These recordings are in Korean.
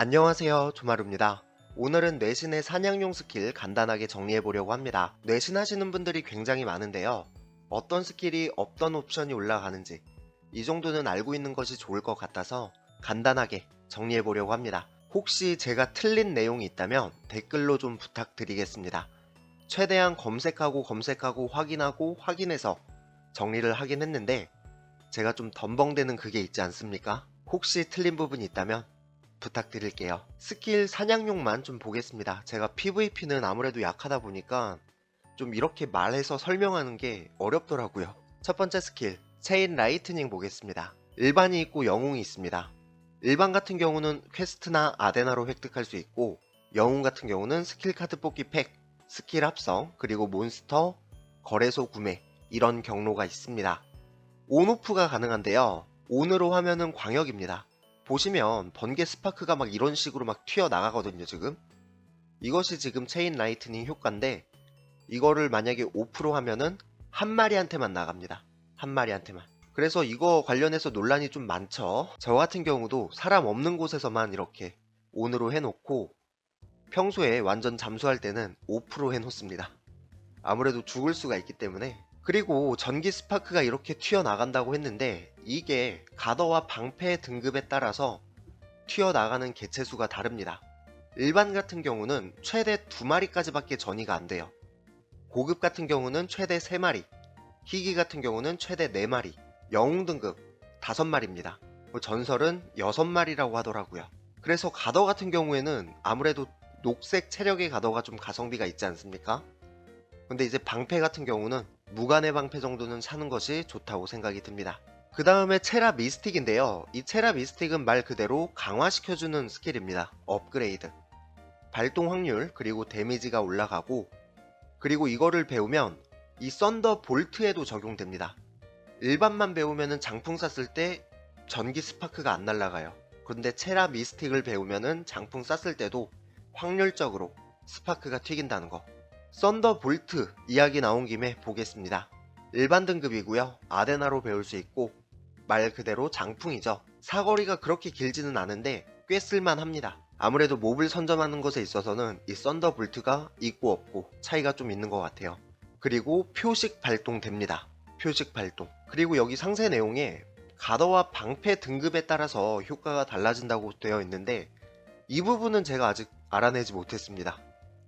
안녕하세요 조마루입니다. 오늘은 뇌신의 사냥용 스킬 간단하게 정리해보려고 합니다. 뇌신 하시는 분들이 굉장히 많은데요. 어떤 스킬이 없던 옵션이 올라가는지 이 정도는 알고 있는 것이 좋을 것 같아서 간단하게 정리해보려고 합니다. 혹시 제가 틀린 내용이 있다면 댓글로 좀 부탁드리겠습니다. 최대한 검색하고 검색하고 확인하고 확인해서 정리를 하긴 했는데 제가 좀 덤벙대는 그게 있지 않습니까? 혹시 틀린 부분이 있다면 부탁드릴게요. 스킬 사냥용만 좀 보겠습니다. 제가 PVP는 아무래도 약하다 보니까 좀 이렇게 말해서 설명하는 게 어렵더라고요. 첫 번째 스킬, 체인 라이트닝 보겠습니다. 일반이 있고 영웅이 있습니다. 일반 같은 경우는 퀘스트나 아데나로 획득할 수 있고 영웅 같은 경우는 스킬 카드 뽑기 팩, 스킬 합성, 그리고 몬스터, 거래소 구매 이런 경로가 있습니다. 온오프가 가능한데요. 온으로 하면은 광역입니다. 보시면 번개 스파크가 막 이런 식으로 막 튀어나가거든요 지금. 이것이 지금 체인 라이트닝 효과인데 이거를 만약에 5% 하면은 한 마리한테만 나갑니다. 한 마리한테만. 그래서 이거 관련해서 논란이 좀 많죠. 저 같은 경우도 사람 없는 곳에서만 이렇게 온으로 해놓고 평소에 완전 잠수할 때는 5% 해놓습니다. 아무래도 죽을 수가 있기 때문에 그리고 전기 스파크가 이렇게 튀어나간다고 했는데 이게 가더와 방패 등급에 따라서 튀어나가는 개체수가 다릅니다. 일반 같은 경우는 최대 2마리까지밖에 전이가 안 돼요. 고급 같은 경우는 최대 3마리, 희귀 같은 경우는 최대 4마리, 영웅 등급 5마리입니다. 뭐 전설은 6마리라고 하더라고요. 그래서 가더 같은 경우에는 아무래도 녹색 체력의 가더가 좀 가성비가 있지 않습니까? 근데 이제 방패 같은 경우는 무관의 방패 정도는 사는 것이 좋다고 생각이 듭니다. 그 다음에 체라 미스틱인데요. 이 체라 미스틱은 말 그대로 강화시켜주는 스킬입니다. 업그레이드. 발동 확률, 그리고 데미지가 올라가고, 그리고 이거를 배우면 이 썬더 볼트에도 적용됩니다. 일반만 배우면은 장풍 쐈을 때 전기 스파크가 안 날아가요. 그런데 체라 미스틱을 배우면은 장풍 쐈을 때도 확률적으로 스파크가 튀긴다는 거. 썬더 볼트 이야기 나온 김에 보겠습니다. 일반 등급이고요. 아데나로 배울 수 있고 말 그대로 장풍이죠. 사거리가 그렇게 길지는 않은데 꽤 쓸만합니다. 아무래도 몹을 선점하는 것에 있어서는 이 썬더 볼트가 있고 없고 차이가 좀 있는 것 같아요. 그리고 표식 발동됩니다. 표식 발동. 그리고 여기 상세 내용에 가더와 방패 등급에 따라서 효과가 달라진다고 되어 있는데 이 부분은 제가 아직 알아내지 못했습니다.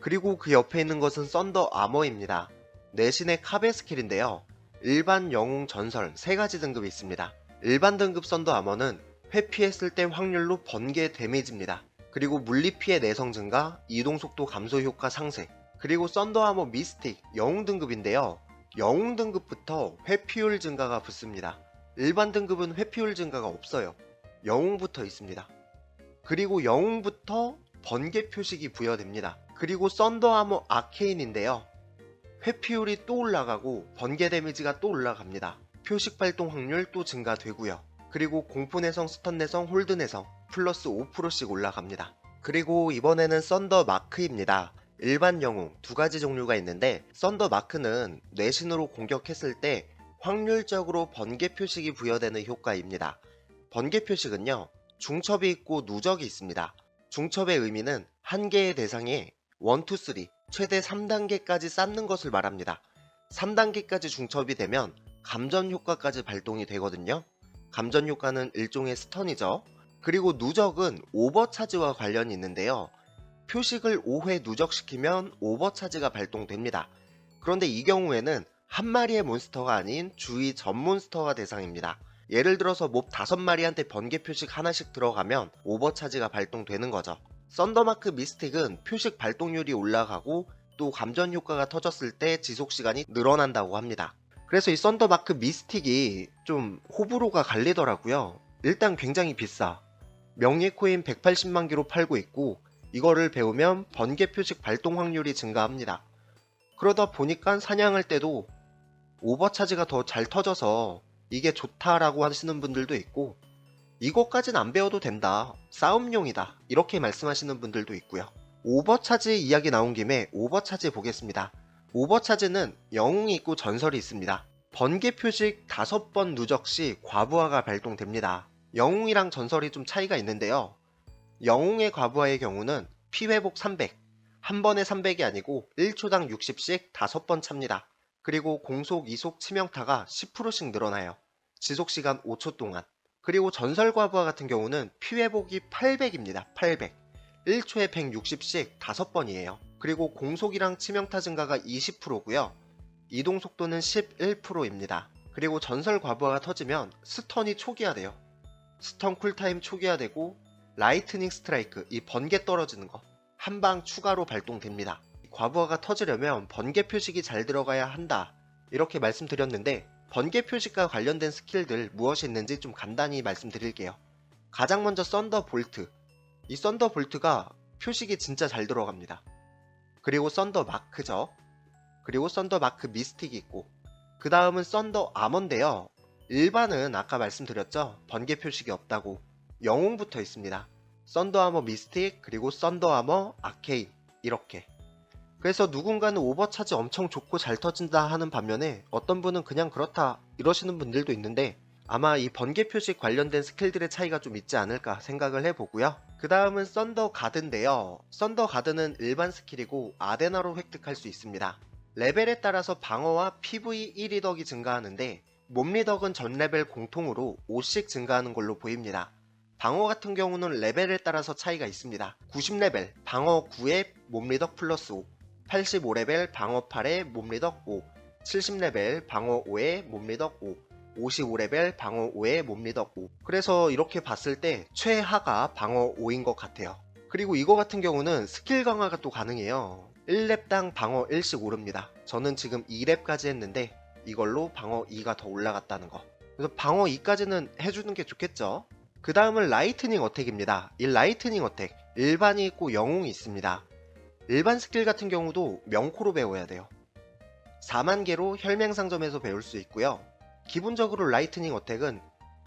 그리고 그 옆에 있는 것은 썬더 아머입니다. 내신의 카베 스킬인데요. 일반 영웅 전설 세 가지 등급이 있습니다. 일반 등급 썬더 아머는 회피했을 때 확률로 번개 데미지입니다. 그리고 물리피해 내성 증가, 이동 속도 감소 효과 상쇄. 그리고 썬더 아머 미스틱 영웅 등급인데요. 영웅 등급부터 회피율 증가가 붙습니다. 일반 등급은 회피율 증가가 없어요. 영웅부터 있습니다. 그리고 영웅부터 번개 표식이 부여됩니다. 그리고 썬더 아머 아케인인데요. 회피율이 또 올라가고 번개 데미지가 또 올라갑니다. 표식 발동 확률 또 증가되고요. 그리고 공포 내성, 스턴 내성, 홀드 내성 플러스 5%씩 올라갑니다. 그리고 이번에는 썬더 마크입니다. 일반 영웅 두 가지 종류가 있는데 썬더 마크는 뇌신으로 공격했을 때 확률적으로 번개 표식이 부여되는 효과입니다. 번개 표식은요 중첩이 있고 누적이 있습니다. 중첩의 의미는 한 개의 대상에 1, 2, 3 최대 3단계까지 쌓는 것을 말합니다. 3단계까지 중첩이 되면 감전 효과까지 발동이 되거든요. 감전 효과는 일종의 스턴이죠. 그리고 누적은 오버차지와 관련이 있는데요. 표식을 5회 누적시키면 오버차지가 발동됩니다. 그런데 이 경우에는 한 마리의 몬스터가 아닌 주위 전 몬스터가 대상입니다. 예를 들어서 몹 5마리한테 번개 표식 하나씩 들어가면 오버차지가 발동되는 거죠. 썬더마크 미스틱은 표식 발동률이 올라가고 또 감전 효과가 터졌을 때 지속 시간이 늘어난다고 합니다. 그래서 이 썬더마크 미스틱이 좀 호불호가 갈리더라고요. 일단 굉장히 비싸. 명예 코인 180만 개로 팔고 있고 이거를 배우면 번개 표식 발동 확률이 증가합니다. 그러다 보니까 사냥할 때도 오버차지가 더 잘 터져서 이게 좋다라고 하시는 분들도 있고 이것까진 안 배워도 된다. 싸움용이다. 이렇게 말씀하시는 분들도 있고요. 오버차지 이야기 나온 김에 오버차지 보겠습니다. 오버차지는 영웅이 있고 전설이 있습니다. 번개 표식 5번 누적 시 과부하가 발동됩니다. 영웅이랑 전설이 좀 차이가 있는데요. 영웅의 과부하의 경우는 피회복 300, 한 번에 300이 아니고 1초당 60씩 5번 찹니다. 그리고 공속, 이속, 치명타가 10%씩 늘어나요. 지속시간 5초 동안. 그리고 전설 과부하 같은 경우는 피회복이 800입니다. 800. 1초에 160씩 5번이에요. 그리고 공속이랑 치명타 증가가 20%고요. 이동 속도는 11%입니다. 그리고 전설 과부하가 터지면 스턴이 초기화돼요. 스턴 쿨타임 초기화되고 라이트닝 스트라이크, 이 번개 떨어지는 거 한 방 추가로 발동됩니다. 과부하가 터지려면 번개 표식이 잘 들어가야 한다. 이렇게 말씀드렸는데 번개 표식과 관련된 스킬들 무엇이 있는지 좀 간단히 말씀드릴게요. 가장 먼저 썬더 볼트. 이 썬더 볼트가 표식이 진짜 잘 들어갑니다. 그리고 썬더 마크죠. 그리고 썬더 마크 미스틱이 있고 그 다음은 썬더 아머인데요. 일반은 아까 말씀드렸죠. 번개 표식이 없다고 영웅부터 있습니다. 썬더 아머 미스틱 그리고 썬더 아머 아케인 이렇게 그래서 누군가는 오버차지 엄청 좋고 잘 터진다 하는 반면에 어떤 분은 그냥 그렇다 이러시는 분들도 있는데 아마 이 번개 표식 관련된 스킬들의 차이가 좀 있지 않을까 생각을 해보고요. 그 다음은 썬더 가드인데요. 썬더 가드는 일반 스킬이고 아데나로 획득할 수 있습니다. 레벨에 따라서 방어와 PV 1위 덕이 증가하는데 몸리덕은 전 레벨 공통으로 5씩 증가하는 걸로 보입니다. 방어 같은 경우는 레벨에 따라서 차이가 있습니다. 90레벨 방어 9에 몸리덕 플러스 5, 85레벨 방어 8에 몸리덕 5, 70레벨 방어 5에 몸리덕 5, 55레벨 방어 5에 몸리덕 5. 그래서 이렇게 봤을 때 최하가 방어 5인 것 같아요. 그리고 이거 같은 경우는 스킬 강화가 또 가능해요. 1렙당 방어 1씩 오릅니다. 저는 지금 2렙까지 했는데 이걸로 방어 2가 더 올라갔다는 거. 그래서 방어 2까지는 해주는 게 좋겠죠. 그 다음은 라이트닝 어택입니다. 이 라이트닝 어택 일반이 있고 영웅이 있습니다. 일반 스킬 같은 경우도 명코로 배워야 돼요. 4만 개로 혈맹 상점에서 배울 수 있고요. 기본적으로 라이트닝 어택은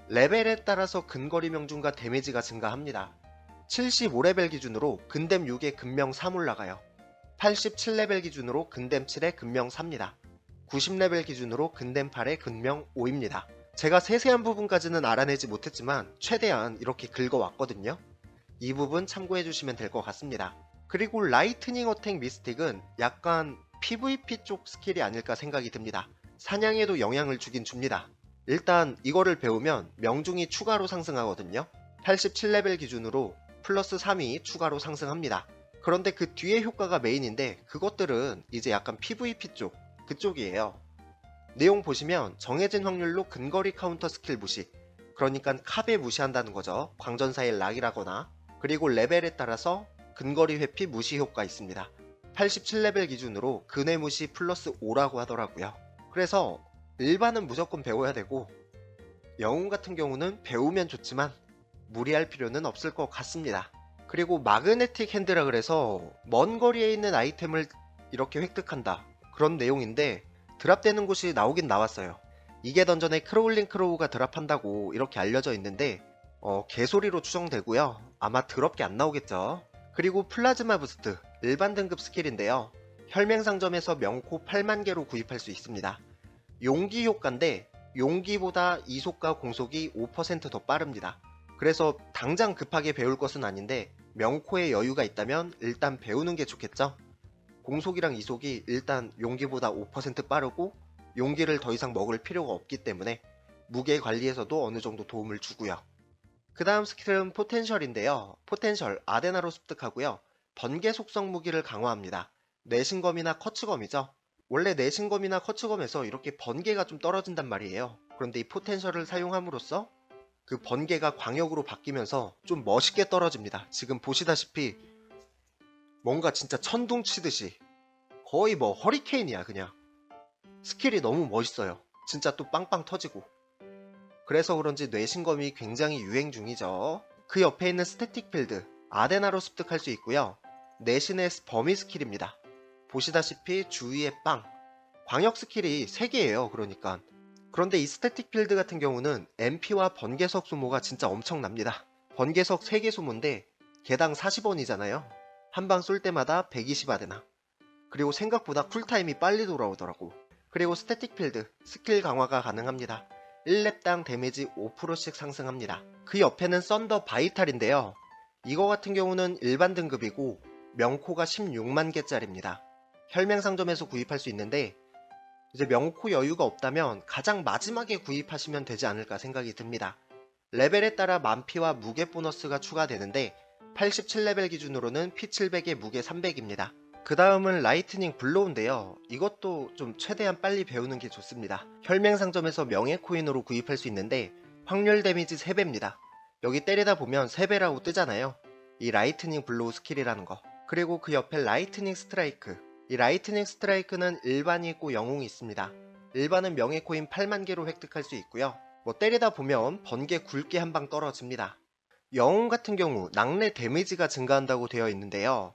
레벨에 따라서 근거리 명중과 데미지가 증가합니다. 75레벨 기준으로 근댐 6에 근명 3 올라가요. 87레벨 기준으로 근댐 7에 근명 4입니다. 90레벨 기준으로 근댐 8에 근명 5입니다. 제가 세세한 부분까지는 알아내지 못했지만 최대한 이렇게 긁어왔거든요. 이 부분 참고해 주시면 될 것 같습니다. 그리고 라이트닝 어택 미스틱은 약간 PVP 쪽 스킬이 아닐까 생각이 듭니다. 사냥에도 영향을 주긴 줍니다. 일단 이거를 배우면 명중이 추가로 상승하거든요. 87레벨 기준으로 플러스 3이 추가로 상승합니다. 그런데 그 뒤에 효과가 메인인데 그것들은 이제 약간 PVP 쪽 그쪽이에요. 내용 보시면 정해진 확률로 근거리 카운터 스킬 무시 그러니까 카베 무시한다는 거죠. 광전사의 락이라거나 그리고 레벨에 따라서 근거리 회피 무시 효과 있습니다. 87레벨 기준으로 근해 무시 플러스 5라고 하더라고요. 그래서 일반은 무조건 배워야 되고 영웅 같은 경우는 배우면 좋지만 무리할 필요는 없을 것 같습니다. 그리고 마그네틱 핸드라 그래서 먼 거리에 있는 아이템을 이렇게 획득한다 그런 내용인데 드랍되는 곳이 나오긴 나왔어요. 이게 던전에 크로울링 크로우가 드랍한다고 이렇게 알려져 있는데 어, 개소리로 추정되고요. 아마 더럽게 안 나오겠죠. 그리고 플라즈마 부스트 일반 등급 스킬인데요. 혈맹상점에서 명코 8만 개로 구입할 수 있습니다. 용기 효과인데 용기보다 이속과 공속이 5%더 빠릅니다. 그래서 당장 급하게 배울 것은 아닌데 명코에 여유가 있다면 일단 배우는 게 좋겠죠? 공속이랑 이속이 일단 용기보다 5% 빠르고 용기를 더 이상 먹을 필요가 없기 때문에 무게 관리에서도 어느 정도 도움을 주고요. 그 다음 스킬은 포텐셜인데요. 포텐셜 아데나로 습득하고요. 번개 속성 무기를 강화합니다. 내신검이나 커츠검이죠. 원래 내신검이나 커츠검에서 이렇게 번개가 좀 떨어진단 말이에요. 그런데 이 포텐셜을 사용함으로써 그 번개가 광역으로 바뀌면서 좀 멋있게 떨어집니다. 지금 보시다시피 뭔가 진짜 천둥 치듯이 거의 뭐 허리케인이야 그냥 스킬이 너무 멋있어요. 진짜 또 빵빵 터지고 그래서 그런지 뇌신검이 굉장히 유행 중이죠. 그 옆에 있는 스태틱 필드 아데나로 습득할 수 있고요. 내신의 범위 스킬입니다. 보시다시피 주위에 빵 광역 스킬이 3개예요. 그러니까 그런데 이 스태틱 필드 같은 경우는 MP와 번개석 소모가 진짜 엄청납니다. 번개석 3개 소모인데 개당 40원이잖아요. 한 방 쏠 때마다 120아데나. 그리고 생각보다 쿨타임이 빨리 돌아오더라고. 그리고 스태틱 필드, 스킬 강화가 가능합니다. 1렙당 데미지 5%씩 상승합니다. 그 옆에는 썬더 바이탈인데요. 이거 같은 경우는 일반 등급이고 명코가 16만 개짜리입니다. 혈맹 상점에서 구입할 수 있는데 이제 명코 여유가 없다면 가장 마지막에 구입하시면 되지 않을까 생각이 듭니다. 레벨에 따라 만피와 무게 보너스가 추가되는데 87레벨 기준으로는 P700에 무게 300입니다. 그 다음은 라이트닝 블로우인데요. 이것도 좀 최대한 빨리 배우는 게 좋습니다. 혈맹 상점에서 명예 코인으로 구입할 수 있는데 확률 데미지 3배입니다. 여기 때리다 보면 3배라고 뜨잖아요. 이 라이트닝 블로우 스킬이라는 거. 그리고 그 옆에 라이트닝 스트라이크. 이 라이트닝 스트라이크는 일반이 있고 영웅이 있습니다. 일반은 명예 코인 8만 개로 획득할 수 있고요. 뭐 때리다 보면 번개 굵게 한 방 떨어집니다. 영웅 같은 경우 낙뢰 데미지가 증가한다고 되어 있는데요.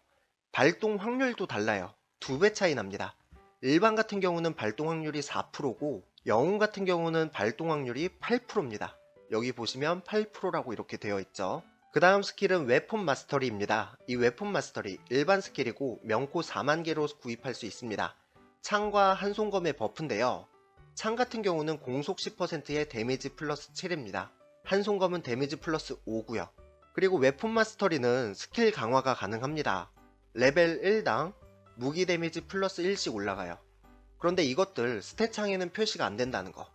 발동 확률도 달라요. 두 배 차이 납니다. 일반 같은 경우는 발동 확률이 4%고 영웅 같은 경우는 발동 확률이 8%입니다. 여기 보시면 8%라고 이렇게 되어 있죠. 그 다음 스킬은 웨폰 마스터리입니다. 이 웨폰 마스터리 일반 스킬이고 명코 4만 개로 구입할 수 있습니다. 창과 한손검의 버프인데요. 창 같은 경우는 공속 10%의 데미지 플러스 7입니다. 한손검은 데미지 플러스 5고요. 그리고 웨폰 마스터리는 스킬 강화가 가능합니다. 레벨 1당 무기 데미지 플러스 1씩 올라가요. 그런데 이것들 스탯 창에는 표시가 안 된다는 거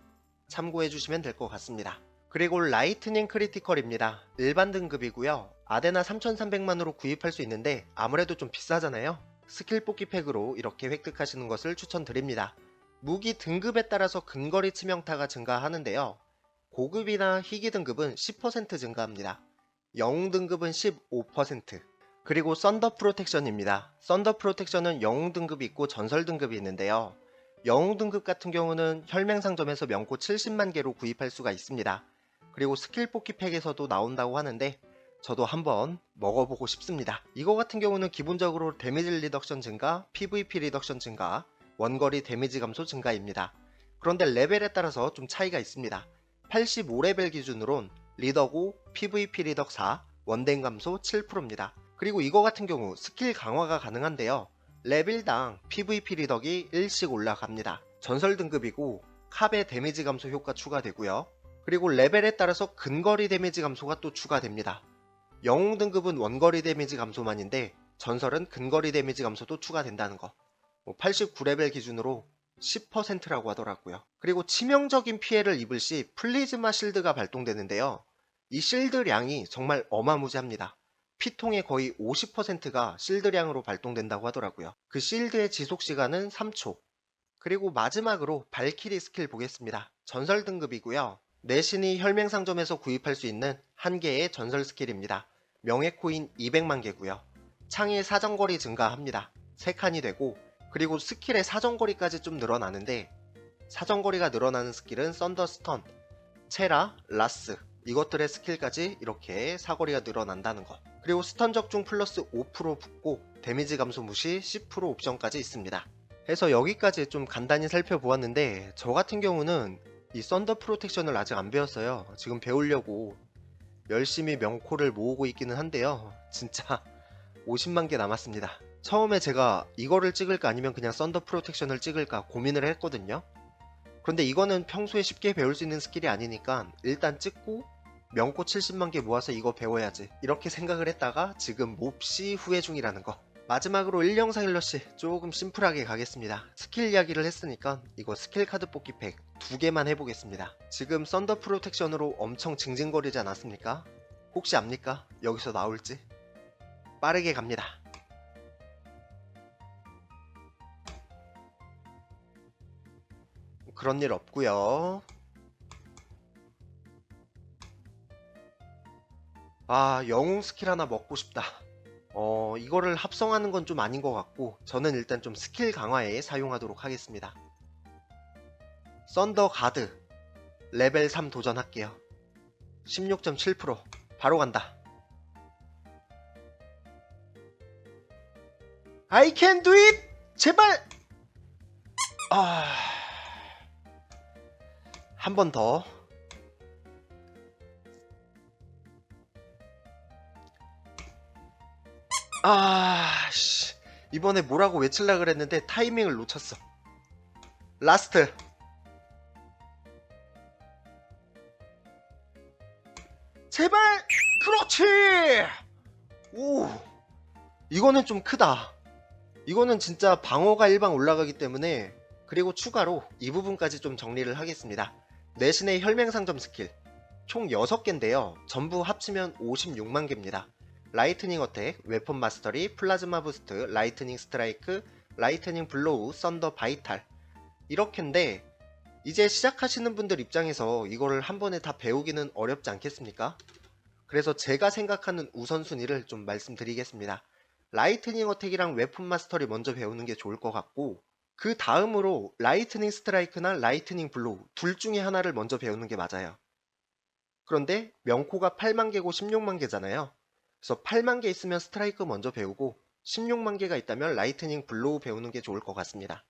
참고해 주시면 될 것 같습니다. 그리고 라이트닝 크리티컬입니다. 일반 등급이고요. 아데나 3300만으로 구입할 수 있는데 아무래도 좀 비싸잖아요. 스킬 뽑기 팩으로 이렇게 획득하시는 것을 추천드립니다. 무기 등급에 따라서 근거리 치명타가 증가하는데요. 고급이나 희귀 등급은 10% 증가합니다. 영웅 등급은 15%. 그리고 썬더 프로텍션입니다. 썬더 프로텍션은 영웅 등급이 있고 전설 등급이 있는데요. 영웅 등급 같은 경우는 혈맹 상점에서 명코 70만 개로 구입할 수가 있습니다. 그리고 스킬 뽑기 팩에서도 나온다고 하는데 저도 한번 먹어보고 싶습니다. 이거 같은 경우는 기본적으로 데미지 리덕션 증가, PVP 리덕션 증가, 원거리 데미지 감소 증가입니다. 그런데 레벨에 따라서 좀 차이가 있습니다. 85레벨 기준으론 리더고 PVP 리덕 4, 원댕 감소 7%입니다. 그리고 이거 같은 경우 스킬 강화가 가능한데요. 레벨당 PVP 리덕이 1씩 올라갑니다. 전설 등급이고 캅의 데미지 감소 효과 추가되고요. 그리고 레벨에 따라서 근거리 데미지 감소가 또 추가됩니다. 영웅 등급은 원거리 데미지 감소만인데 전설은 근거리 데미지 감소도 추가된다는 거. 89레벨 기준으로 10%라고 하더라고요. 그리고 치명적인 피해를 입을 시 플리즈마 실드가 발동되는데요. 이 실드량이 정말 어마무지합니다. 피통의 거의 50%가 실드량으로 발동된다고 하더라고요. 그 실드의 지속 시간은 3초. 그리고 마지막으로 발키리 스킬 보겠습니다. 전설 등급이고요. 내신이 혈맹상점에서 구입할 수 있는 한 개의 전설 스킬입니다. 명예코인 200만 개고요. 창의 사정거리 증가합니다. 3칸이 되고 그리고 스킬의 사정거리까지 좀 늘어나는데 사정거리가 늘어나는 스킬은 썬더스턴, 체라, 라스 이것들의 스킬까지 이렇게 사거리가 늘어난다는 거 그리고 스턴 적중 플러스 5% 붙고 데미지 감소 무시 10% 옵션까지 있습니다. 해서 여기까지 좀 간단히 살펴보았는데 저 같은 경우는 이 썬더 프로텍션을 아직 안 배웠어요. 지금 배우려고 열심히 명코를 모으고 있기는 한데요. 진짜 50만 개 남았습니다. 처음에 제가 이거를 찍을까 아니면 그냥 썬더 프로텍션을 찍을까 고민을 했거든요. 그런데 이거는 평소에 쉽게 배울 수 있는 스킬이 아니니까 일단 찍고 명코 70만 개 모아서 이거 배워야지 이렇게 생각을 했다가 지금 몹시 후회 중이라는 거 마지막으로 1영상 일러시 조금 심플하게 가겠습니다 스킬 이야기를 했으니까 이거 스킬 카드 뽑기 팩 두 개만 해보겠습니다 지금 썬더 프로텍션으로 엄청 징징거리지 않았습니까? 혹시 압니까? 여기서 나올지? 빠르게 갑니다 그런 일 없고요 아, 영웅 스킬 하나 먹고 싶다. 어, 이거를 합성하는 건 좀 아닌 것 같고, 저는 일단 좀 스킬 강화에 사용하도록 하겠습니다. 썬더 가드. 레벨 3 도전할게요. 16.7%. 바로 간다. I can do it! 제발! 아. 한 번 더. 아, 씨. 이번에 뭐라고 외칠라 그랬는데 타이밍을 놓쳤어. 라스트. 제발! 그렇지! 오! 이거는 좀 크다. 이거는 진짜 방어가 일방 올라가기 때문에 그리고 추가로 이 부분까지 좀 정리를 하겠습니다. 내신의 혈맹상점 스킬 총 6개인데요. 전부 합치면 56만 개입니다. 라이트닝 어택, 웨폰 마스터리, 플라즈마 부스트, 라이트닝 스트라이크, 라이트닝 블로우, 썬더 바이탈 이렇게인데 이제 시작하시는 분들 입장에서 이거를 한 번에 다 배우기는 어렵지 않겠습니까? 그래서 제가 생각하는 우선순위를 좀 말씀드리겠습니다. 라이트닝 어택이랑 웨폰 마스터리 먼저 배우는 게 좋을 것 같고 그 다음으로 라이트닝 스트라이크나 라이트닝 블로우 둘 중에 하나를 먼저 배우는 게 맞아요. 그런데 명코가 8만 개고 16만 개잖아요. 그래서 8만 개 있으면 스트라이크 먼저 배우고 16만 개가 있다면 라이트닝 블로우 배우는 게 좋을 것 같습니다.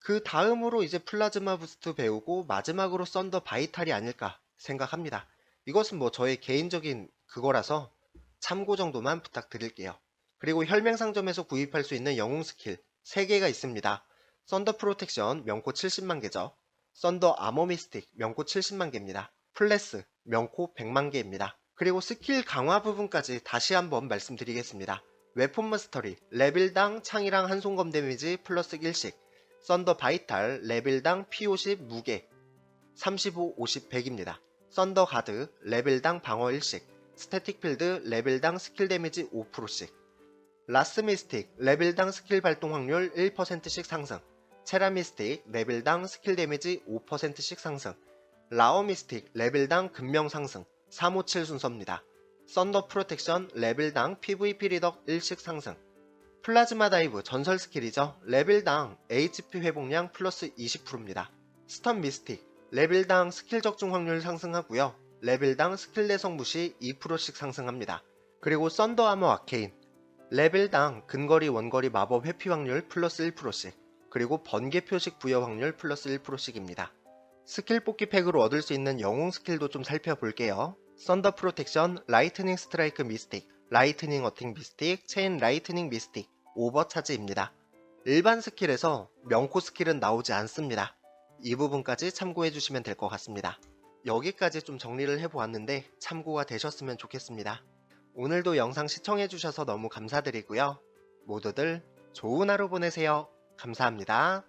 그 다음으로 이제 플라즈마 부스트 배우고 마지막으로 썬더 바이탈이 아닐까 생각합니다. 이것은 뭐 저의 개인적인 그거라서 참고 정도만 부탁드릴게요. 그리고 혈맹상점에서 구입할 수 있는 영웅 스킬 3개가 있습니다. 썬더 프로텍션 명코 70만 개죠. 썬더 아머 미스틱 명코 70만 개입니다. 플래스 명코 100만 개입니다. 그리고 스킬 강화 부분까지 다시 한번 말씀드리겠습니다. 웨폰 마스터리 레벨당 창이랑 한손검 데미지 플러스 1씩 썬더 바이탈 레벨당 P50 무게 35, 50, 100입니다. 썬더 가드 레벨당 방어 1씩 스태틱 필드 레벨당 스킬 데미지 5%씩 라스 미스틱 레벨당 스킬 발동 확률 1%씩 상승 체라 미스틱 레벨당 스킬 데미지 5%씩 상승 라오 미스틱 레벨당 근명 상승 357 순서입니다. 썬더 프로텍션 레벨당 PVP 리덕 1씩 상승 플라즈마 다이브 전설 스킬이죠. 레벨당 HP 회복량 플러스 20%입니다. 스턴 미스틱 레벨당 스킬 적중 확률 상승하고요. 레벨당 스킬 내성 무시 2%씩 상승합니다. 그리고 썬더 아머 아케인 레벨당 근거리 원거리 마법 회피 확률 플러스 1%씩 그리고 번개 표식 부여 확률 플러스 1%씩입니다. 스킬 뽑기 팩으로 얻을 수 있는 영웅 스킬도 좀 살펴볼게요. 썬더 프로텍션, 라이트닝 스트라이크 미스틱, 라이트닝 어팅 미스틱, 체인 라이트닝 미스틱, 오버 차지입니다. 일반 스킬에서 명코 스킬은 나오지 않습니다. 이 부분까지 참고해 주시면 될 것 같습니다. 여기까지 좀 정리를 해보았는데 참고가 되셨으면 좋겠습니다. 오늘도 영상 시청해 주셔서 너무 감사드리고요. 모두들 좋은 하루 보내세요. 감사합니다.